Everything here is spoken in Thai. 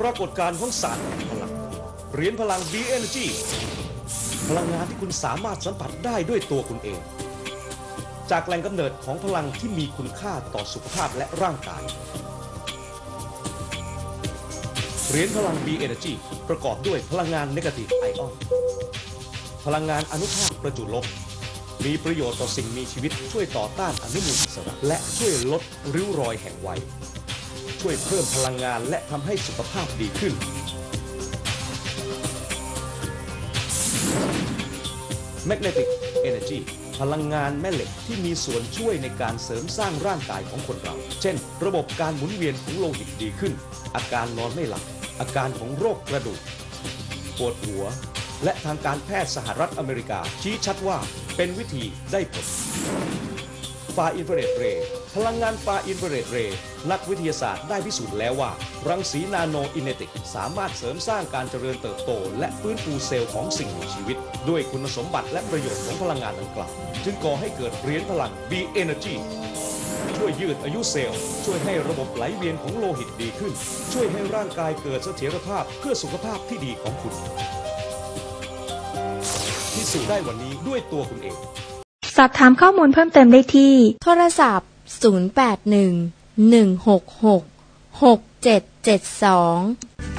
ปรากฏการณ์ของศาสตร์แห่งพลังเหรียญพลัง B Energy พลังงานที่คุณสามารถสัมผัสได้ด้วยตัวคุณเอง จากแหล่งกำเนิดของพลังที่มีคุณค่าต่อสุขภาพและร่างกายเหรียญพลัง B Energy ประกอบด้วยพลังงาน Negative Ion พลังงานอนุภาคประจุลบ มีประโยชน์ต่อสิ่งมีชีวิตช่วยต่อต้านอนุมูลอิสระ และช่วยลดริ้วรอยแห่งวัย ช่วยเพิ่มพลังงานและทำให้สุขภาพดีขึ้น Magnetic Energy พลังงานแม่เหล็กที่มีส่วนช่วยในการเสริมสร้างร่างกายของคนเรา เช่น ระบบการหมุนเวียนของโลหิตดีขึ้น อาการนอนไม่หลับ อาการของโรคกระดูก ปวดหัว และทางการแพทย์สหรัฐอเมริกา ชี้ชัดว่าเป็นวิธีได้ผลฟาอินฟราเรดเรย์ พลังงานฟาอินฟราเรดเรย์นักวิทยาศาสตร์ได้พิสูจน์แล้วว่า รังสีนาโนอินเนติก สามารถเสริมสร้างการเจริญเติบโต และฟื้นฟูเซลล์ของสิ่งมีชีวิต ด้วยคุณสมบัติและประโยชน์ของพลังงานดังกล่าวจึงก่อให้เกิดเหรียญพลัง B Energy ช่วยยืดอายุเซลล์ ช่วยให้ระบบไหลเวียนของโลหิตดีขึ้น ช่วยให้ร่างกายเกิดเสถียรภาพเพื่อสุขภาพที่ดีของคุณพิสูจน์ได้วันนี้ด้วยตัวคุณเอง สอบถามข้อมูลเพิ่มเติมได้ที่ โทรศัพท์ 081 166 6772